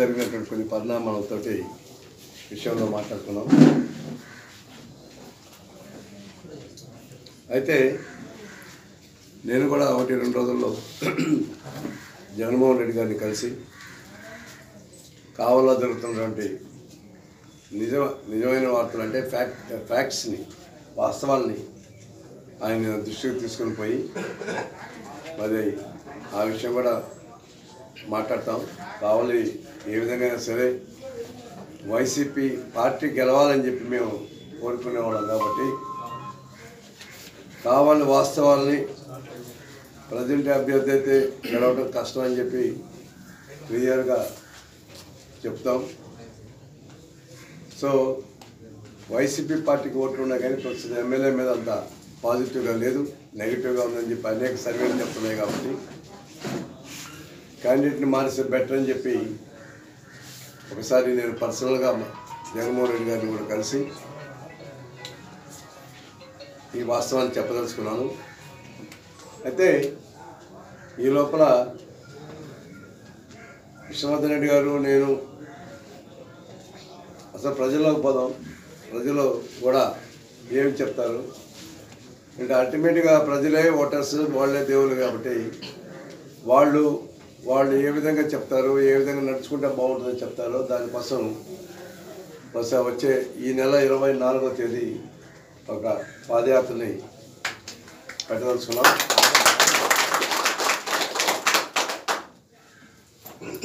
జరిగినటువంటి కొన్ని పరిణామాలతోటి విషయంలో మాట్లాడుకున్నాం. అయితే నేను కూడా ఒకటి రెండు రోజుల్లో జగన్మోహన్ రెడ్డి గారిని కలిసి కావాలో జరుగుతున్నటువంటి నిజ నిజమైన వార్తలు అంటే ఫ్యాక్ట్ ఫ్యాక్ట్స్ని వాస్తవాల్ని ఆయన దృష్టికి తీసుకొని పోయి మరి ఆ విషయం కూడా మాట్లాడతాం. కావాలి ఏ విధంగా సరే వైసీపీ పార్టీ గెలవాలని చెప్పి మేము కోరుకునేవాళ్ళం కాబట్టి కావాలని వాస్తవాల్ని ప్రజెంట్ అభ్యర్థి అయితే గెలవడం కష్టం అని చెప్పి క్లియర్గా చెప్తాం. సో వైసీపీ పార్టీకి ఓట్లు ఉన్నాయి కానీ ప్రస్తుతం ఎమ్మెల్యే మీద అంత పాజిటివ్గా లేదు నెగిటివ్గా ఉందని చెప్పి అనేక సర్వేలు చెప్తున్నాయి కాబట్టి క్యాండిడేట్ని మారిస్తే బెటర్ అని చెప్పి ఒకసారి నేను పర్సనల్గా జగన్మోహన్ రెడ్డి గారిని కూడా కలిసి ఈ వాస్తవాన్ని చెప్పదలుచుకున్నాను. అయితే ఈ లోపల విశ్వనాథన్ రెడ్డి గారు నేను అసలు ప్రజల్లోకి పోదాం. ప్రజలు కూడా ఏమి చెప్తారు? అంటే అల్టిమేట్గా ప్రజలే ఓటర్స్ వాళ్ళే దేవుళ్ళు కాబట్టి వాళ్ళు వాళ్ళు ఏ విధంగా చెప్తారు ఏ విధంగా నడుచుకుంటే బాగుంటుందని చెప్తారో దానికోసం బహుశా వచ్చే ఈ నెల ఇరవై నాలుగో తేదీ ఒక పాదయాత్రని పెట్టదలుచుకున్నాం.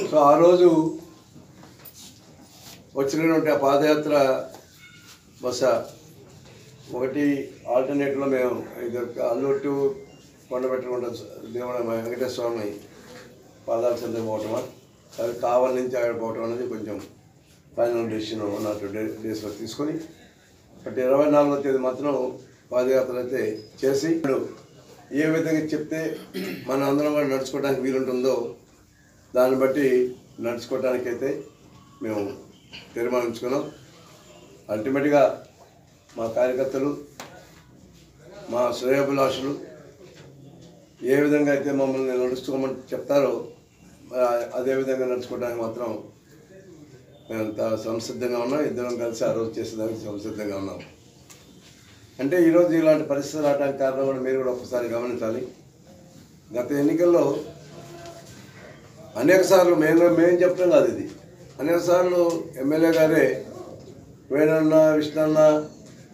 సో ఆ రోజు వచ్చినటువంటి ఆ పాదయాత్ర బహుశా ఒకటి ఆల్టర్నేట్లో మేము ఇది అల్లూరు టు కొండబెట్టుకుంట దేవుడు వెంకటేశ్వర స్వామి పాదాలు పోవటమా అది కావాలి నుంచి ఆడిపోవటం పోవటం అనేది కొంచెం ఫైనల్ డెసిషన్ ఉన్నటువంటి డే డేస్లో తీసుకొని బట్ ఇరవై నాలుగో తేదీ మాత్రం పాదయాత్ర అయితే చేసి ఇప్పుడు ఏ విధంగా చెప్తే మన అందరం కూడా నడుచుకోవడానికి వీలుంటుందో దాన్ని బట్టి నడుచుకోవడానికైతే మేము తీర్మానించుకున్నాం. అల్టిమేట్గా మా కార్యకర్తలు మా శ్రేయాభిలాషులు ఏ విధంగా అయితే మమ్మల్ని నడుచుకోమని చెప్తారో అదే విధంగా నడుచుకోవడానికి మాత్రం మేమంత సంసిద్ధంగా ఉన్నాం. ఇద్దరం కలిసి ఆ రోజు చేసేదానికి సంసిద్ధంగా ఉన్నాం. అంటే ఈరోజు ఇలాంటి పరిస్థితులు రావడానికి కారణం కూడా మీరు కూడా ఒకసారి గమనించాలి. గత ఎన్నికల్లో అనేక సార్లు మేము మేము చెప్పడం కాదు ఇది. అనేక సార్లు ఎమ్మెల్యే గారే వేణన్న విష్ణన్న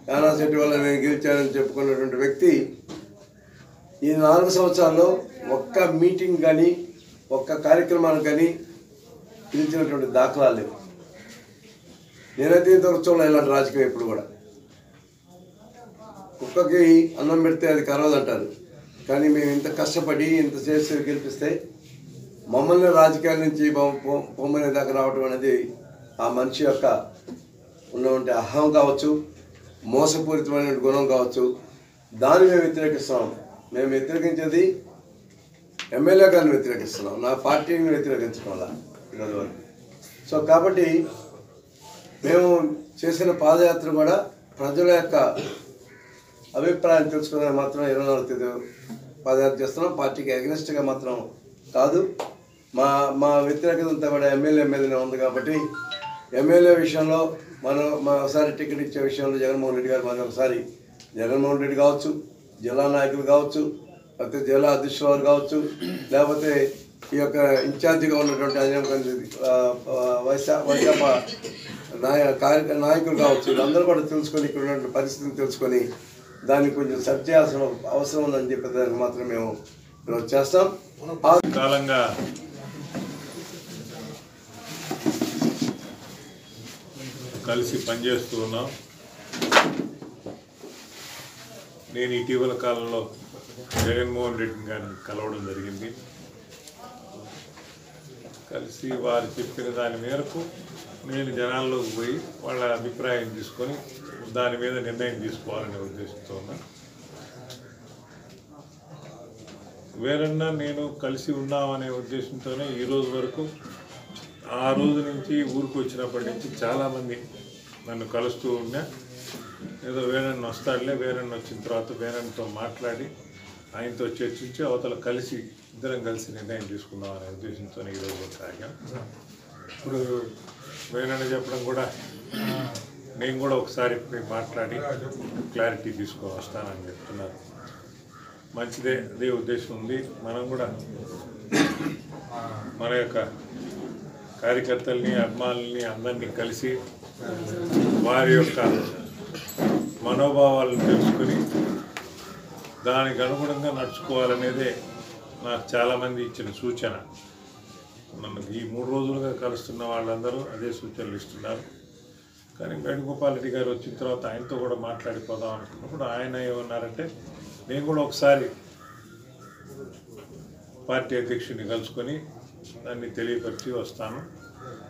యానాశెట్టి వల్ల నేను గెలిచానని చెప్పుకున్నటువంటి వ్యక్తి ఈ నాలుగు సంవత్సరాల్లో ఒక్క మీటింగ్ కానీ ఒక్క కార్యక్రమాలు కానీ పిలిచినటువంటి దాఖలాలు లేవు. నేనైతే ఇంతవరకు ఇలాంటి రాజకీయం ఎప్పుడు కూడా. కుక్కకి అన్నం పెడితే అది కరవదంటారు కానీ మేము ఇంత కష్టపడి ఇంత చేసి గెలిపిస్తే మమ్మల్ని రాజకీయాల నుంచి పొమ్మనే దాకా రావడం అనేది ఆ మనిషి యొక్క ఉన్నటువంటి అహం కావచ్చు మోసపూరితమైన గుణం కావచ్చు దాన్ని మేము వ్యతిరేకిస్తున్నాము మేము వ్యతిరేకించేది ఎమ్మెల్యే గారిని వ్యతిరేకిస్తున్నాం. నా పార్టీని వ్యతిరేకించడం వల్ల ఈరోజు వరకు. సో కాబట్టి మేము చేసిన పాదయాత్ర కూడా ప్రజల యొక్క అభిప్రాయం తెలుసుకునే మాత్రం ఇరవై నాలుగు తేదీ పాదయాత్ర చేస్తున్నాం. పార్టీకి అగ్నిస్ట్గా మాత్రం కాదు. మా మా వ్యతిరేకత అంతా కూడా ఎమ్మెల్యే ఎమ్మెల్యేనే ఉంది కాబట్టి ఎమ్మెల్యే విషయంలో మనం మా ఒకసారి టికెట్ ఇచ్చే విషయంలో జగన్మోహన్ రెడ్డి గారు మరొకసారి ఒకసారి జగన్మోహన్ రెడ్డి కావచ్చు. జిల్లా నాయకులు కావచ్చు లేకపోతే జిల్లా అధ్యక్షుల వారు కావచ్చు లేకపోతే ఈ యొక్క ఇన్ఛార్జిగా ఉన్నటువంటి అజయం వైశా వైశాప నాయ కార్య నాయకులు కావచ్చు వీళ్ళందరూ కూడా తెలుసుకొని ఇక్కడ ఉన్నటువంటి పరిస్థితిని తెలుసుకొని దాన్ని కొంచెం సెట్ చేయాల్సిన అవసరం ఉందని చెప్పి దానికి మాత్రం మేము ఈరోజు చేస్తాం. కాలంగా కలిసి పనిచేస్తూ ఉన్నాం. నేను ఇటీవల కాలంలో జగన్మోహన్ రెడ్డి గారిని కలవడం జరిగింది. కలిసి వారు చెప్పిన దాని మేరకు నేను జనాల్లోకి పోయి వాళ్ళ అభిప్రాయం తీసుకొని దాని మీద నిర్ణయం తీసుకోవాలనే ఉద్దేశంతో ఉన్నా. వేరన్నా నేను కలిసి ఉన్నామనే ఉద్దేశంతోనే ఈ రోజు వరకు ఆ రోజు నుంచి ఊరికి వచ్చినప్పటి నుంచి చాలామంది నన్ను కలుస్తూ ఉన్నా. ఏదో వేరన్న వస్తాడులే వేరన్న వచ్చిన తర్వాత వేరన్నతో మాట్లాడి ఆయనతో చర్చించి అవతల కలిసి ఇద్దరం కలిసి నిర్ణయం తీసుకుందాం అనే ఉద్దేశంతో ఈరోజు సాగాం. ఇప్పుడు వేరన్న చెప్పడం కూడా నేను కూడా ఒకసారి పోయి మాట్లాడి క్లారిటీ తీసుకొని వస్తానని చెప్తున్నారు. మంచిదే అదే ఉద్దేశం ఉంది. మనం కూడా మన యొక్క కార్యకర్తల్ని అభిమానుల్ని అందరినీ కలిసి వారి యొక్క మనోభావాలను తెలుసుకుని దానికి అనుగుణంగా నడుచుకోవాలనేదే నాకు చాలామంది ఇచ్చిన సూచన. నన్ను ఈ మూడు రోజులుగా కలుస్తున్న వాళ్ళందరూ అదే సూచనలు ఇస్తున్నారు. కానీ వేణుగోపాల్ రెడ్డి గారు వచ్చిన తర్వాత ఆయనతో కూడా మాట్లాడిపోదాం అనుకున్నప్పుడు ఆయన ఏమన్నారంటే నేను కూడా ఒకసారి పార్టీ అధ్యక్షుడిని కలుసుకొని దాన్ని తెలియపరిచి వస్తాను.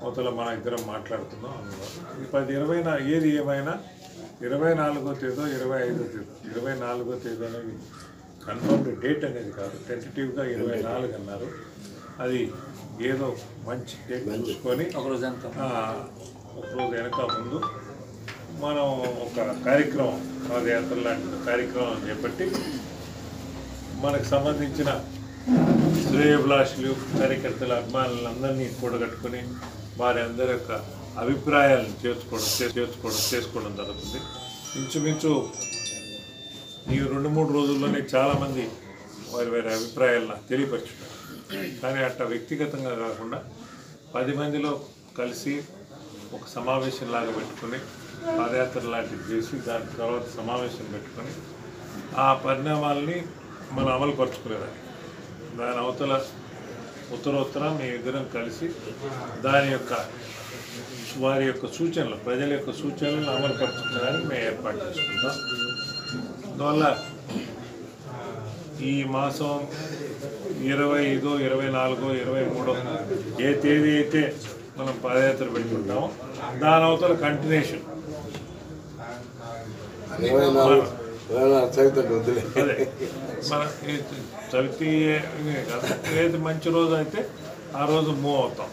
అవతల మన ఇద్దరం మాట్లాడుతున్నాం అన్నారు. ఈ పది ఇరవైనా ఏది ఏమైనా ఇరవై నాలుగో తేదో ఇరవై ఐదో తేదో. ఇరవై నాలుగో తేదీ అనేది కన్ఫర్మ్డ్ డేట్ అనేది కాదు. టెంటేటివ్గా ఇరవై నాలుగు అన్నారు. అది ఏదో మంచి డేట్ చూసుకొని ఆ, ఒక రోజు వెనక ముందు మనం ఒక కార్యక్రమం పాదయాత్ర లాంటి కార్యక్రమం చేపట్టి మనకు సంబంధించిన శ్రేయభిలాషులు కార్యకర్తల అభిమానులందరినీ కూడగట్టుకొని వారి అందరి యొక్క అభిప్రాయాలను చేర్చుకోవడం చే- చేర్చుకోవడం చేసుకోవడం జరుగుతుంది. ఇంచుమించు ఈ రెండు మూడు రోజుల్లోనే చాలామంది వారి వారి అభిప్రాయాలను నాకు తెలియపరుచున్నారు కానీ అట్లా వ్యక్తిగతంగా కాకుండా పది మందిలో కలిసి ఒక సమావేశం లాగా పెట్టుకొని పాదయాత్ర లాంటివి చేసి దాని తర్వాత సమావేశం పెట్టుకొని ఆ పరిణామాల్ని మనం అమలు పరుచుకునేదాన్ని. దాని అవతల ఉత్తరోత్తర మీ ఇద్దరం కలిసి దాని యొక్క వారి యొక్క సూచనలు ప్రజల యొక్క సూచనలను అమలు పరుచుకోవడానికి మేము ఏర్పాటు చేసుకుంటాం. అందువల్ల ఈ మాసం ఇరవై ఐదో ఇరవై నాలుగో ఇరవై మూడో ఏ తేదీ అయితే మనం పాదయాత్ర పెట్టుకుంటామో దాని అవతల కంటిన్యూషన్ మన చవితి కాదు ఏది మంచి రోజు అయితే ఆ రోజు మూవ్ అవుతాం.